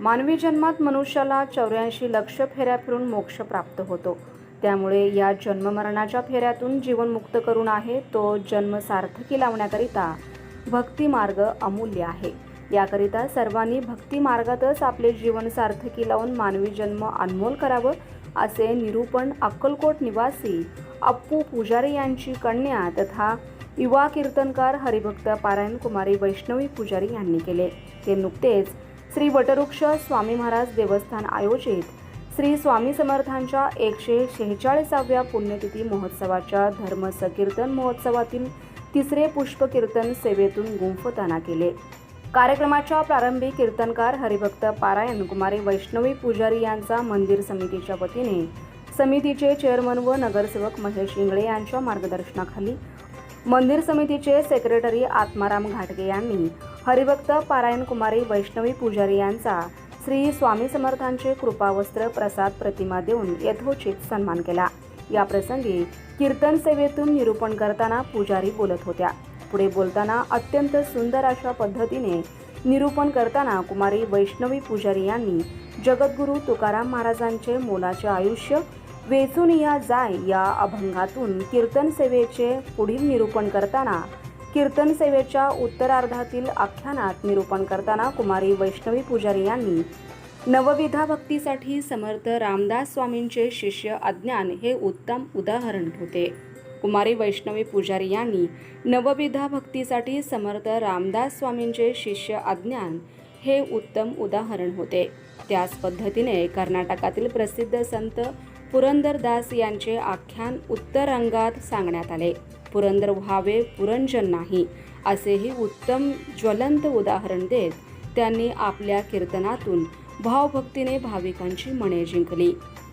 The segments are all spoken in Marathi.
मानवी जन्मात मनुष्याला चौऱ्याऐंशी लक्ष फेऱ्या फिरून मोक्ष प्राप्त होतो. त्यामुळे या जन्ममरणाच्या फेऱ्यातून जीवन मुक्त करून आहे तो जन्म सार्थकी लावण्याकरिता भक्ती मार्ग अमूल्य आहे. याकरिता सर्वांनी भक्ती मार्गातच आपले जीवन सार्थकी लावून मानवी जन्म अनमोल करावं असे निरूपण अक्कलकोट निवासी अप्पू पुजारी यांची कन्या तथा युवा कीर्तनकार हरिभक्त पारायण कुमारी वैष्णवी पुजारी यांनी केले. ते नुकतेच श्री वटवृक्ष स्वामी महाराज देवस्थान आयोजित श्री स्वामी समर्थांच्या एकशे शेहेचाळीसाव्या पुण्यतिथी महोत्सवाच्या धर्म संकीर्तन महोत्सवातील तिसरे पुष्पकीर्तन सेवेतून गुंफताना केले. कार्यक्रमाच्या प्रारंभी कीर्तनकार हरिभक्त पारायण कुमारी वैष्णवी पुजारी यांचा मंदिर समितीच्या वतीने समितीचे चेअरमन व नगरसेवक महेश इंगळे यांच्या मार्गदर्शनाखाली मंदिर समितीचे सेक्रेटरी आत्माराम घाटगे यांनी हरिभक्त पारायण कुमारी वैष्णवी पुजारी यांचा श्री स्वामी समर्थांचे कृपावस्त्र प्रसाद प्रतिमा देऊन यथोचित सन्मान केला. या प्रसंगी कीर्तन सेवेतून निरूपण करताना पुजारी बोलत होत्या. पुढे बोलताना अत्यंत सुंदर अशा पद्धतीने निरूपण करताना कुमारी वैष्णवी पुजारी यांनी जगद्गुरू तुकाराम महाराजांचे मोलाचे आयुष्य वेचुनिया जाय या अभंगातून कीर्तन सेवेचे पुढील निरूपण करताना कीर्तन सेवेच्या उत्तरार्धातील आख्यानात निरूपण करताना कुमारी वैष्णवी पुजारी यांनी नवविधा भक्तीसाठी समर्थ रामदास स्वामींचे शिष्य अज्ञान हे उत्तम उदाहरण होते. कुमारी वैष्णवी पुजारी यांनी नवविधा भक्तीसाठी समर्थ रामदास स्वामींचे शिष्य अज्ञान हे उत्तम उदाहरण होते. त्याच पद्धतीने कर्नाटकातील प्रसिद्ध संत पुरंदरदास यांचे आख्यान उत्तरंगात सांगण्यात आले. पुरंदर व्हावे पुरंजन नाही असेही उत्तम ज्वलंत उदाहरण देत त्यांनी आपल्या कीर्तनातून भावभक्तीने भाविकांची मने जिंकली.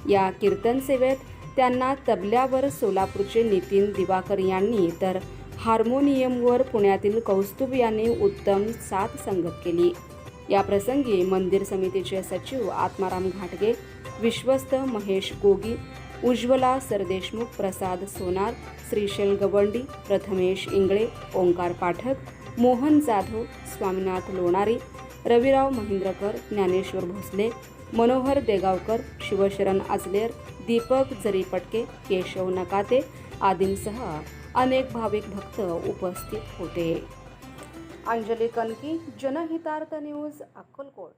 या कीर्तन सेवेत त्यांना तबल्यावर सोलापूरचे नितीन दिवाकर यांनी तर हार्मोनियमवर पुण्यातील कौस्तुभ यांनी उत्तम साथ संगत केली. या प्रसंगी मंदिर समितीचे सचिव आत्माराम घाटगे विश्वस्त महेश गोगी उज्ज्वला सरदेशमुख प्रसाद सोनार श्रीशैल गवंडी प्रथमेश इंगळे ओंकार पाठक मोहन जाधव स्वामीनाथ लोणारी रविराव महिंद्रकर ज्ञानेश्वर भोसले मनोहर देगावकर शिवशरण आजलेर दीपक जरीपटके केशव नकाते आदींसह अनेक भाविक भक्त उपस्थित होते. अंजली कनकी जनहितार्थ न्यूज अक्कलकोट.